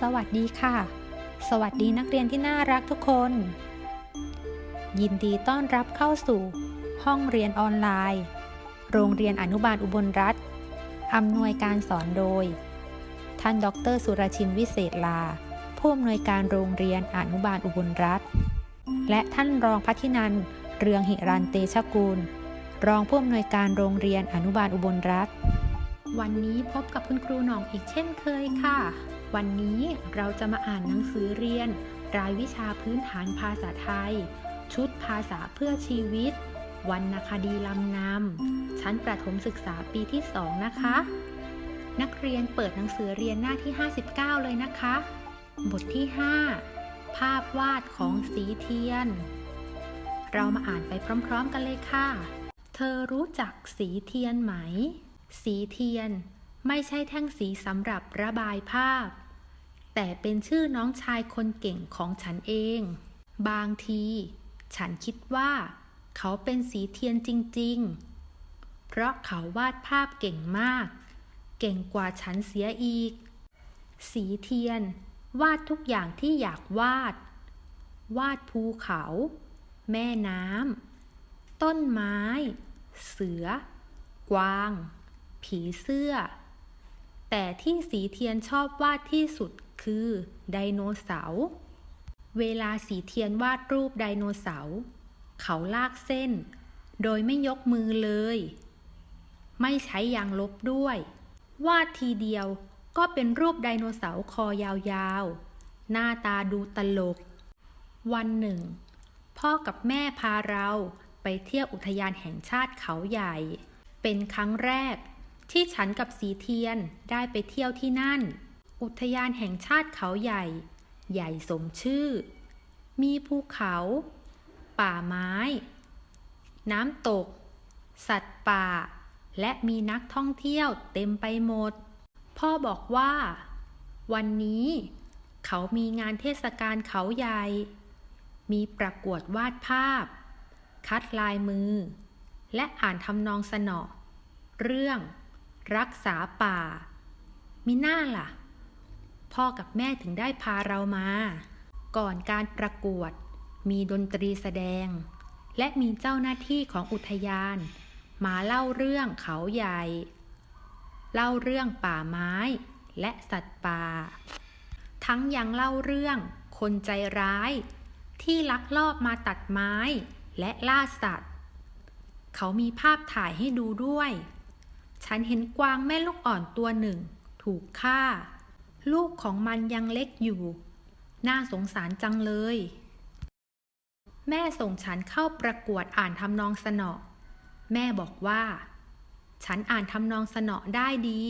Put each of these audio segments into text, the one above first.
สวัสดีค่ะ สวัสดีนักเรียนที่น่ารักทุกคน ยินดีต้อนรับเข้าสู่ ห้องเรียนออนไลน์ โรงเรียนอนุบาลอุบลรัฐอำนวยการสอนโดย ท่านดร สุรชินวิเศษลา ผู้อำนวยการโรงเรียนอนุบาลอุบลรัฐ และท่านรองพัทินันเรืองหิรันเตชะกูล รองผู้อำนวยการโรงเรียนอนุบาลอุบลรัฐ วันนี้พบกับคุณครูหน่องอีกเช่นเคยค่ะ วันนี้เราจะมาอ่านหนังสือเรียน รายวิชาพื้นฐานภาษาไทย ชุดภาษาเพื่อชีวิต วรรณคดีลำนำชั้นประถมศึกษาปีที่ 2 นะคะ นักเรียนเปิดหนังสือเรียนหน้าที่ 59 เลยนะคะ บทที่ 5 ภาพวาดของสีเทียน เรามาอ่านไปพร้อม ๆ กันเลยค่ะ เธอรู้จักสีเทียนไหม สีเทียนไม่ใช่แท่งสีสำหรับระบายภาพ แต่เป็นชื่อน้องชายคนเก่งของฉันเอง บางที ฉันคิดว่า เขาเป็นสีเทียนจริง ๆ เพราะเขาวาดภาพเก่งมาก เก่งกว่าฉันเสียอีก สีเทียน วาดทุกอย่างที่อยากวาด วาดภูเขา แม่น้ำต้นไม้ เสือ กวาง ผีเสื้อ แต่ที่สีเทียนชอบวาดที่สุด คือไดโนเสาร์เวลาสีเทียนวาดรูปไดโนเสาร์เขาลากเส้น โดยไม่ยกมือเลย ไม่ใช้ยางลบด้วย วาดทีเดียวก็เป็นรูปไดโนเสาร์คอยาวๆ หน้าตาดูตลก วันหนึ่ง พ่อกับแม่พาเราไปเที่ยวอุทยานแห่งชาติเขาใหญ่ เป็นครั้งแรกที่ฉันกับสีเทียนได้ไปเที่ยวที่นั่น อุทยานแห่งชาติเขาใหญ่ ใหญ่สมชื่อ มีภูเขา ป่าไม้ น้ำตก สัตว์ป่า และมีนักท่องเที่ยวเต็มไปหมด พ่อบอกว่า วันนี้ เขามีงานเทศกาลเขาใหญ่ มีประกวดวาดภาพ คัดลายมือ และอ่านทำนองสนอ เรื่อง รักษาป่ามิน่าล่ะ พ่อกับแม่ถึงได้พาเรามา ก่อนการประกวด มีดนตรีแสดง และมีเจ้าหน้าที่ของอุทยาน มาเล่าเรื่องเขาใหญ่ เล่าเรื่องป่าไม้และสัตว์ป่า ทั้งยังเล่าเรื่องคนใจร้าย ที่ลักลอบมาตัดไม้และล่าสัตว์ เขามีภาพถ่ายให้ดูด้วย ฉันเห็นกวางแม่ลูกอ่อนตัวหนึ่ง ถูกฆ่า ลูกของมันยังเล็กอยู่ น่าสงสารจังเลย แม่ส่งฉันเข้าประกวดอ่านทำนองสนอ แม่บอกว่า ฉันอ่านทำนองสนอได้ดี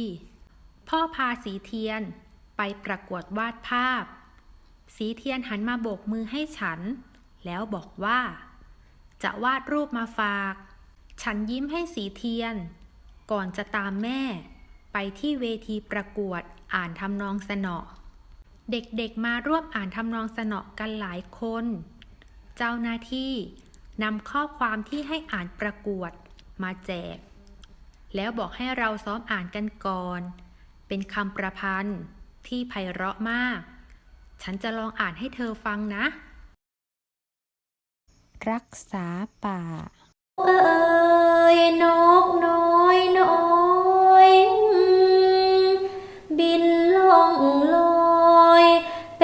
พ่อพาสีเทียนไปประกวดวาดภาพ สีเทียนหันมาโบกมือให้ฉัน แล้วบอกว่า จะวาดรูปมาฝาก ฉันยิ้มให้สีเทียน ก่อนจะตามแม่ ไปที่เวทีประกวดอ่านทำนองสนอ เด็กๆมาร่วมอ่านทำนองสนอกันหลายคน เจ้าหน้าที่นำข้อความที่ให้อ่านประกวดมาแจก แล้วบอกให้เราซ้อมอ่านกันก่อน เป็นคำประพันธ์ที่ไพเราะมาก ฉันจะลองอ่านให้เธอฟังนะ รักษาป่า เอ้ยนกน้อยน้อ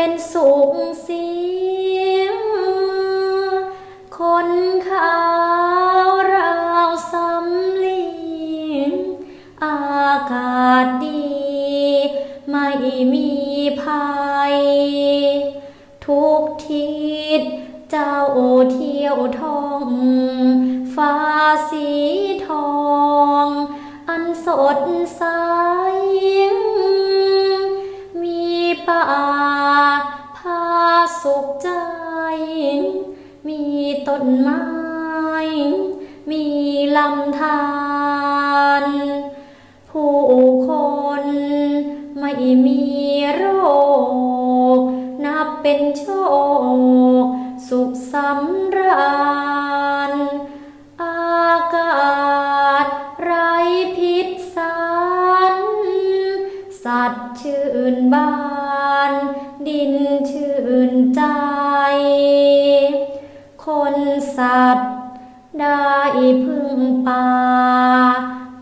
เป็นสุขเสียงคนขาวราวสำลีอากาศดี ไม่มีภัย ทุกทิศเจ้าเที่ยวทองฟ้าสีทอง อันสดใสมีป่า สุขใจ มีต้นไม้ มีลำธารผู้คนไม่มี พึ่งป่า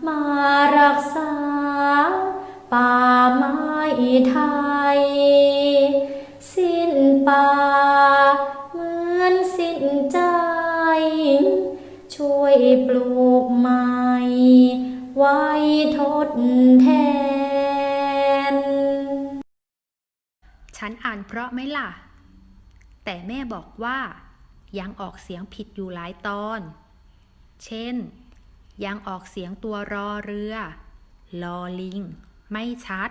มารักษา ป่าไม้ไทย สิ้นป่า เหมือนสิ้นใจ ช่วยปลูกใหม่ ไว้ทดแทน ฉันอ่านเพราะไหมล่ะ แต่แม่บอกว่ายังออกเสียงผิดอยู่หลายตอน เช่น ยังออกเสียงตัวรอเรือ ลอลิง ไม่ชัด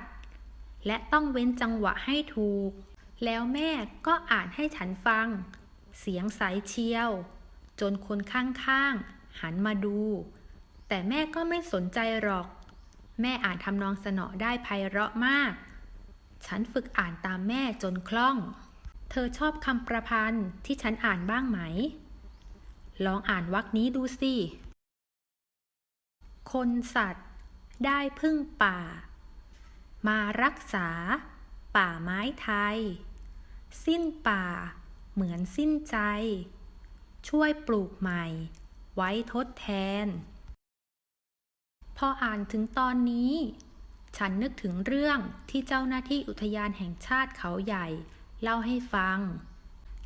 และต้องเว้นจังหวะให้ถูก แล้วแม่ก็อ่านให้ฉันฟัง เสียงใสเชียว จนคนข้างๆ หันมาดู แต่แม่ก็ไม่สนใจหรอก แม่อ่านทำนองสนอได้ไพเราะมาก ฉันฝึกอ่านตามแม่จนคล่อง เธอชอบคำประพันธ์ที่ฉันอ่านบ้างไหม ลองอ่านวรรคนี้ดูสิ คนสัตว์ ได้พึ่งป่า มารักษา ป่าไม้ไทย สิ้นป่า เหมือนสิ้นใจ ช่วยปลูกใหม่ ไว้ทดแทน พออ่านถึงตอนนี้ ฉันนึกถึงเรื่องที่เจ้าหน้าที่อุทยานแห่งชาติเขาใหญ่ เล่าให้ฟัง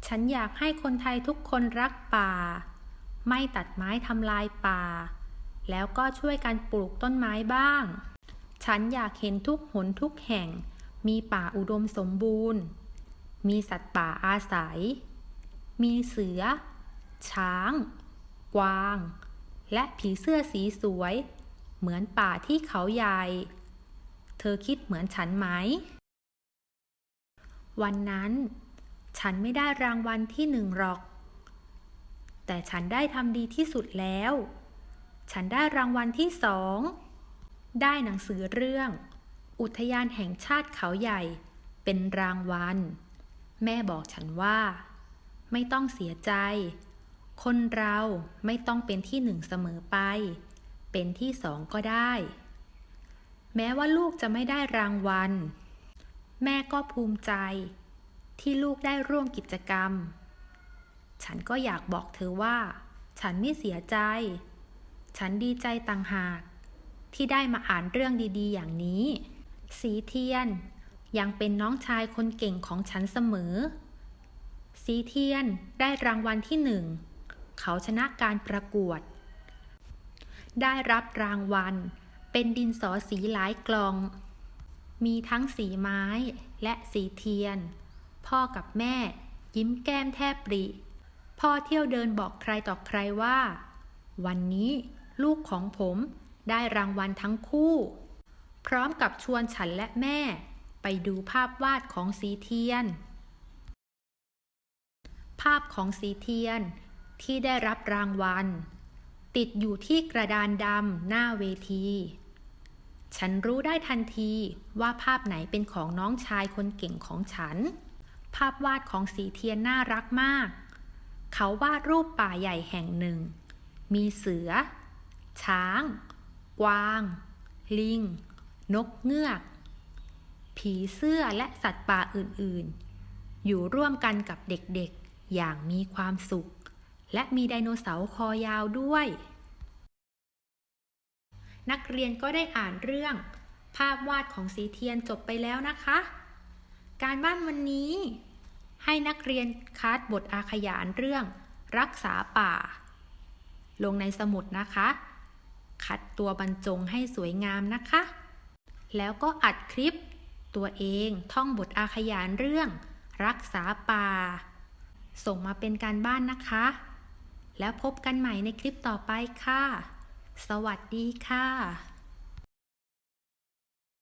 ฉันอยากให้คนไทยทุกคนรักป่า ไม่ตัดไม้ทำลายป่า แล้วก็ช่วยกันปลูกต้นไม้บ้าง ฉันอยากเห็นทุกหนทุกแห่ง มีป่าอุดมสมบูรณ์ มีสัตว์ป่าอาศัย มีเสือ ช้าง กวาง และผีเสื้อสีสวย เหมือนป่าที่เขาใหญ่ เธอคิดเหมือนฉันไหม วันนั้น ฉันไม่ได้รางวัลที่หนึ่งหรอก แต่ฉันได้ทำดีที่สุดแล้ว ฉันได้รางวัลที่สอง ได้หนังสือเรื่อง อุทยานแห่งชาติเขาใหญ่ เป็นรางวัล แม่บอกฉันว่า ไม่ต้องเสียใจ คนเราไม่ต้องเป็นที่หนึ่งเสมอไป เป็นที่สองก็ได้ แม้ว่าลูกจะไม่ได้รางวัล แม่ก็ภูมิใจ ที่ลูกได้ร่วมกิจกรรม ฉันก็อยากบอกเธอว่า ฉันไม่เสียใจ ฉันดีใจต่างหาก ที่ได้มาอ่านเรื่องดีๆ อย่างนี้ สีเทียน ยังเป็นน้องชายคนเก่งของฉันเสมอ สีเทียนได้รางวัลที่หนึ่ง เขาชนะการประกวด ได้รับรางวัล เป็นดินสอสีหลายกล่อง มีทั้งสีไม้และสีเทียน พ่อกับแม่ยิ้มแก้มแทบปริ พ่อเที่ยวเดินบอกใครต่อใครว่า วันนี้ลูกของผมได้รางวัลทั้งคู่ พร้อมกับชวนฉันและแม่ ไปดูภาพวาดของสีเทียน ภาพของสีเทียนที่ได้รับรางวัล ติดอยู่ที่กระดานดำหน้าเวที ฉันรู้ได้ทันทีว่าภาพไหนเป็นของน้องชายคนเก่งของฉัน ภาพวาดของสีเทียนน่ารักมาก เขาวาดรูปป่าใหญ่แห่งหนึ่ง มีเสือ ช้าง กวาง ลิง นกเงือก ผีเสื้อและสัตว์ป่าอื่นๆ อยู่ร่วมกันกับเด็กๆ อย่างมีความสุข และมีไดโนเสาร์คอยาวด้วย นักเรียนก็ได้อ่านเรื่อง ภาพวาดของสีเทียนจบไปแล้วนะคะ การบ้านวันนี้ ให้นักเรียนคัดบทอาขยานเรื่อง รักษาป่า ลงในสมุดนะคะ คัดตัวบรรจงให้สวยงามนะคะ แล้วก็อัดคลิป ตัวเองท่องบทอาขยานเรื่อง รักษาป่า ส่งมาเป็นการบ้านนะคะ แล้วพบกันใหม่ในคลิปต่อไปค่ะ สวัสดีค่ะ